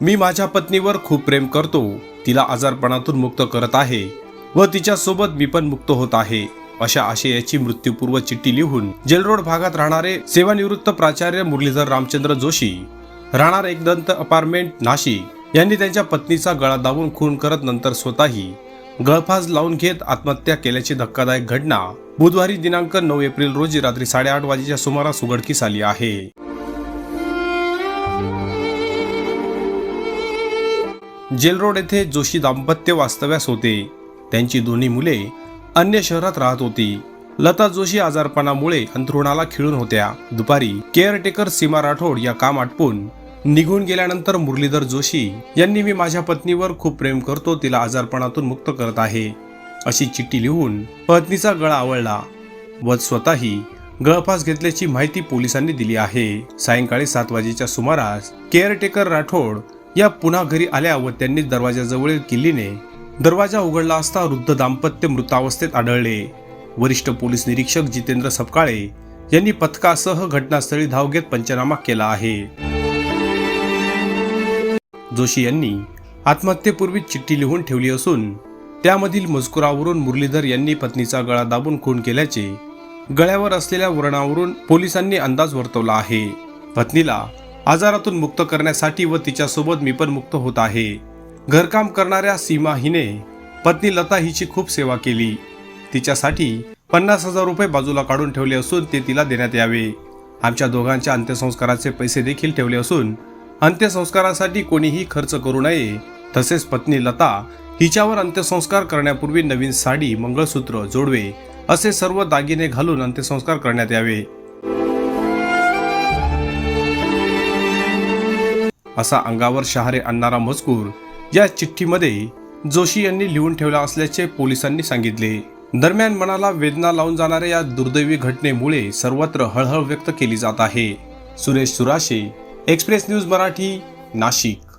मी माझ्या पत्नीवर खूप प्रेम करतो. तिला आजारपणातून मुक्त करत आहे व तिच्यासोबत मी पण मुक्त होत आहे अशा आशयाची मृत्यूपूर्व चिठ्ठी लिहून जेलरोड भागात राहणारे सेवानिवृत्त प्राचार्य मुरलीधर रामचंद्र जोशी राहणार एकदंत अपार्टमेंट नाशिक. यांनी त्यांच्या पत्नीचा गळा दाबून खून करत नंतर स्वतःही गळफास लावून घेत आत्महत्या केल्याची धक्कादायक घटना बुधवारी दिनांक नऊ एप्रिल रोजी रात्री साडेआठ वाजेच्या सुमारास उघडकीस आली आहे. जेलरोड येथे जोशी दाम्पत्य वास्तव्यास होते. त्यांची दोन्ही मुले अन्य शहरात राहत होती. लता जोशी आजारपणामुळे अंथरुणाला खिळून होत्या. दुपारी केअरटेकर सीमा राठोड या काम आटपून निघून गेल्यानंतर मुरलीधर जोशी यांनी मी माझ्या पत्नीवर खूप प्रेम करतो तिला आजारपणातून मुक्त करत आहे अशी चिठ्ठी लिहून पत्नीचा गळा आवळला. व स्वतःही गळफास घेतल्याची माहिती पोलिसांनी दिली आहे. सायंकाळी सात वाजेच्या सुमारास केअरटेकर राठोड या पुन्हा घरी आल्या व त्यांनी दरवाजाजवळील किल्लीने दरवाजा उघडला असता वृद्ध दाम्पत्य मृतावस्थेत आढळले. वरिष्ठ पोलीस निरीक्षक जितेंद्र सपकाळे यांनी पथकासह घटनास्थळी धाव घेत पंचनामा केला आहे. जोशी यांनी आत्महत्येपूर्वी चिठ्ठी लिहून ठेवली असून त्यामधील मजकुरावरून मुरलीधर यांनी पत्नीचा गळा दाबून खून केल्याचे गळ्यावर असलेल्या वरणावरून पोलिसांनी अंदाज वर्तवला आहे. पत्नीला आजारातून मुक्त करण्यासाठी व तिच्यासोबत मी पण मुक्त होत आहे. घरकाम करणाऱ्या सीमा हिने पत्नी लता हिची खूप सेवा केली. तिच्यासाठी पन्नास हजार रुपये बाजूला काढून ठेवले असून ते तिला देण्यात यावे. आमच्या दोघांच्या अंत्यसंस्काराचे पैसे देखील ठेवले असून अंत्यसंस्कारासाठी कोणीही खर्च करू नये. तसेच पत्नी लता हिच्यावर अंत्यसंस्कार करण्यापूर्वी नवीन साडी मंगळसूत्र जोडवे असे सर्व दागिने घालून अंत्यसंस्कार करण्यात यावे. असा अंगावर शहारे आणणारा मजकूर या चिठ्ठीमध्ये जोशी यांनी लिहून ठेवला असल्याचे पोलिसांनी सांगितले. दरम्यान मनाला वेदना लावून जाणाऱ्या या दुर्दैवी घटनेमुळे सर्वत्र हळहळ व्यक्त केली जात आहे. Suresh Surashe express news Marathi Nashik.